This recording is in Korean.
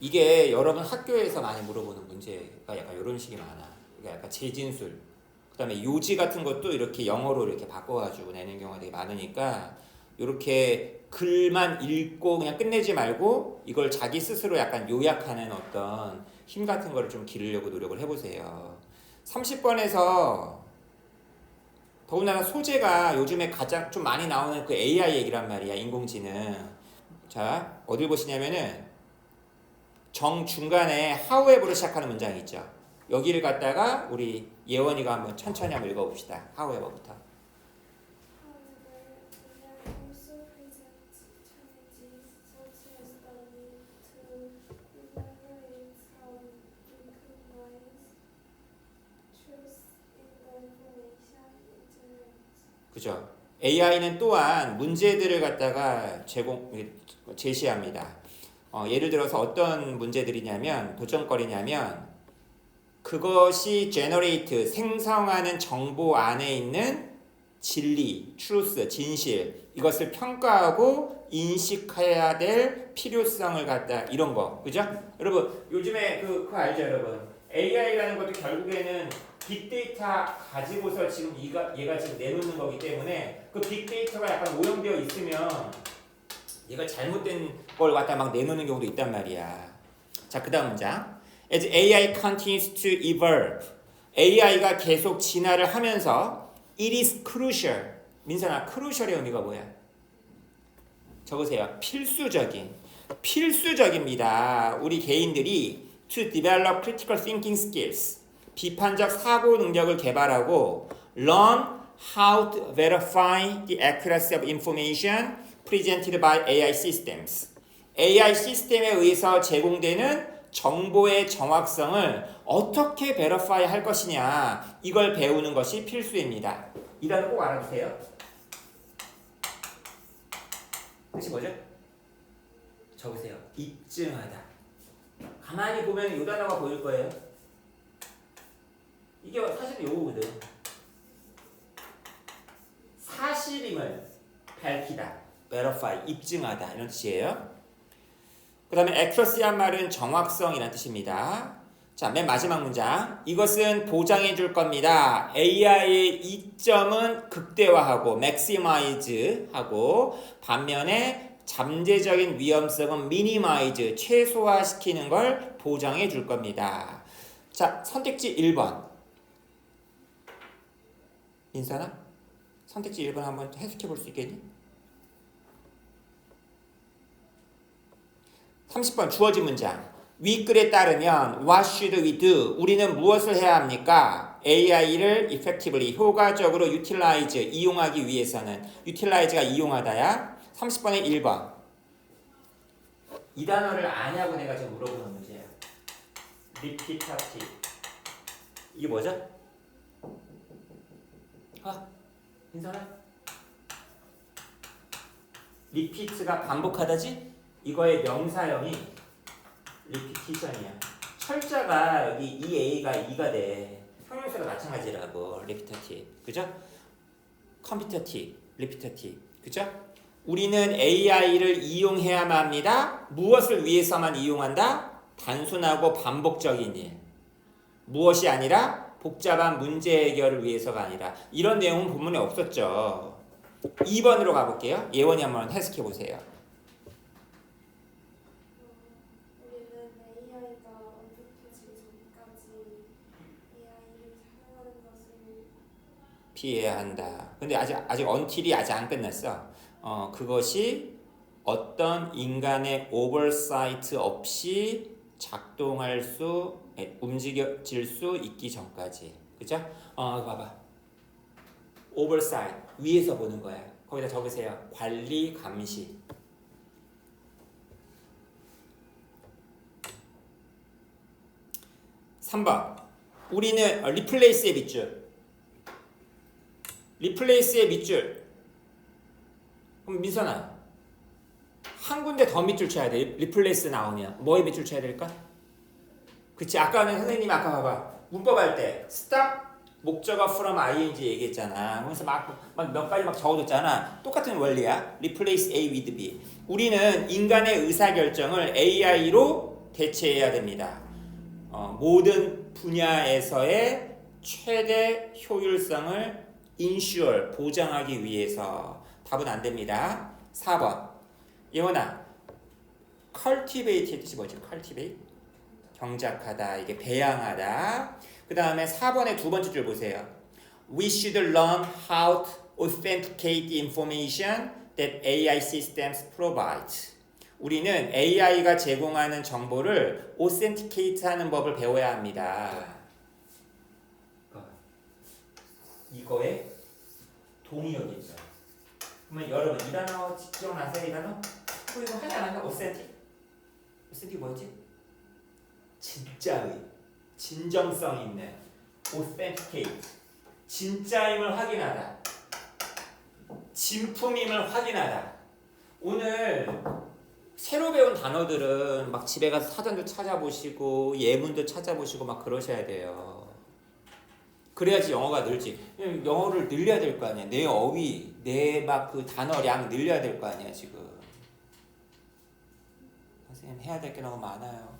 이게 여러분 학교에서 많이 물어보는 문제가 약간 이런 식이 많아. 그러니까 약간 재진술, 그 다음에 요지 같은 것도 이렇게 영어로 이렇게 바꿔가지고 내는 경우가 되게 많으니까 이렇게 글만 읽고 그냥 끝내지 말고 이걸 자기 스스로 약간 요약하는 어떤 힘 같은 거를 좀 기르려고 노력을 해보세요. 30번에서 더군다나 소재가 요즘에 가장 좀 많이 나오는 그 AI 얘기란 말이야 인공지능. 자 어딜 보시냐면은 정 중간에 however로 시작하는 문장이 있죠. 여기를 갖다가 우리 예원이가 한번 천천히 한번 읽어봅시다. generates. 그죠? AI는 또한 문제들을 갖다가 제공 제시합니다. 어, 예를 들어서 어떤 문제들이냐면 도전거리냐면 그것이 generate 생성하는 정보 안에 있는 진리, truth, 진실 이것을 평가하고 인식해야 될 필요성을 갖다 이런 거 그죠? 여러분 요즘에 그 그거 알죠 여러분? AI라는 것도 결국에는 빅데이터 가지고서 지금 얘가, 얘가 지금 내놓는 거기 때문에 그 빅데이터가 약간 오염되어 있으면 얘가 잘못된 걸 갖다 막 내놓는 경우도 있단 말이야. 자, 그 다음 문장. As AI continues to evolve, AI가 계속 진화를 하면서 it is crucial. 민선아, crucial의 의미가 뭐야? 적으세요. 필수적인. 필수적입니다. 우리 개인들이 to develop critical thinking skills. 비판적 사고 능력을 개발하고 learn how to verify the accuracy of information presented by AI systems. AI 시스템에 의해서 제공되는 정보의 정확성을 어떻게 verify 할 것이냐 이걸 배우는 것이 필수입니다. 이 단어 꼭 알아두세요. 뜻이 뭐죠? 적으세요. 입증하다. 가만히 보면 이 단어가 보일 거예요. 이게 사실은 요거거든. 사실임을 밝히다, verify, 입증하다 이런 뜻이에요. 그 다음에 accuracy한 말은 정확성이라는 뜻입니다. 자, 맨 마지막 문장. 이것은 보장해 줄 겁니다. AI의 이점은 극대화하고 maximize 하고 반면에 잠재적인 위험성은 minimize 최소화시키는 걸 보장해 줄 겁니다. 자, 선택지 1번. 인사나? 선택지 1번 한번 해석해 볼 수 있겠니? 30번 주어진 문장. 윗글에 따르면 what should we do? 우리는 무엇을 해야 합니까? AI를 effectively 효과적으로 utilize 이용하기 위해서는 utilize가 이용하다야. 30번에 1번. 이 단어를 아냐고 내가 지금 물어보는 문제야. repetitive. 이게 뭐죠? 아, 인사나? repeat가 반복하다지? 이거의 명사형이 repetition이야. 철자가 여기 이 a가 2가 돼. 형용사도 마찬가지라고 repetitive. 그죠? competitive, repetitive. 그죠? 우리는 AI를 이용해야만 합니다. 무엇을 위해서만 이용한다? 단순하고 반복적인 일. 무엇이 아니라 복잡한 문제 해결을 위해서가 아니라 이런 내용은 본문에 없었죠. 2번으로 가볼게요. 예원이 한번 해석해 보세요. 우리는 AI가 언급해지기 전까지 AI를 사용하는 것을 피해야 한다. 근데 아직 아직 언틸이 아직 안 끝났어. 어 그것이 어떤 인간의 오버사이트 없이 작동할 수 에, 움직여질 수 있기 전까지. 그죠? 어 봐봐. 오버사이트 위에서 보는 거야. 거기다 적으세요. 관리 감시. 삼번 우리는 어, 리플레이스 의 밑줄. 리플레이스의 밑줄. 그럼 민선아 한 군데 더 밑줄 쳐야 돼. 리플레이스 나오면 뭐에 밑줄 쳐야 될까? 그치 아까는 선생님이 아까 봐봐 문법 할 때 stop 목적어 from ing 얘기했잖아. 그래서 막몇 가지 막 적어줬잖아. 똑같은 원리야. replace A with B. 우리는 인간의 의사 결정을 AI로 대체해야 됩니다. 어, 모든 분야에서의 최대 효율성을 인슈얼 보장하기 위해서 답은 안 됩니다. 4번 예원아 cultivate의 뜻이 뭐지? cultivate 경작하다 이게 배양하다. 그 다음에 4번의 두 번째 줄 보세요. We should learn how to authenticate the information that AI systems provide. 우리는 AI가 제공하는 정보를 authenticate 하는 법을 배워야 합니다. 이거에 동의어기 있죠. 그러면 여러분 이 단어 기억나세요? 이 단어? 어, 이거 하지 않았나? authentic? authentic 뭐였지? 진짜의, 진정성 있는 authenticate. 진짜임을 확인하다. 진품임을 확인하다. 오늘 새로 배운 단어들은 막 집에 가서 사전도 찾아보시고 예문도 찾아보시고 막 그러셔야 돼요. 그래야지 영어가 늘지. 영어를 늘려야 될 거 아니야. 내 어휘, 내 막 그 단어량 늘려야 될 거 아니야 지금. 선생님 해야 될 게 너무 많아요.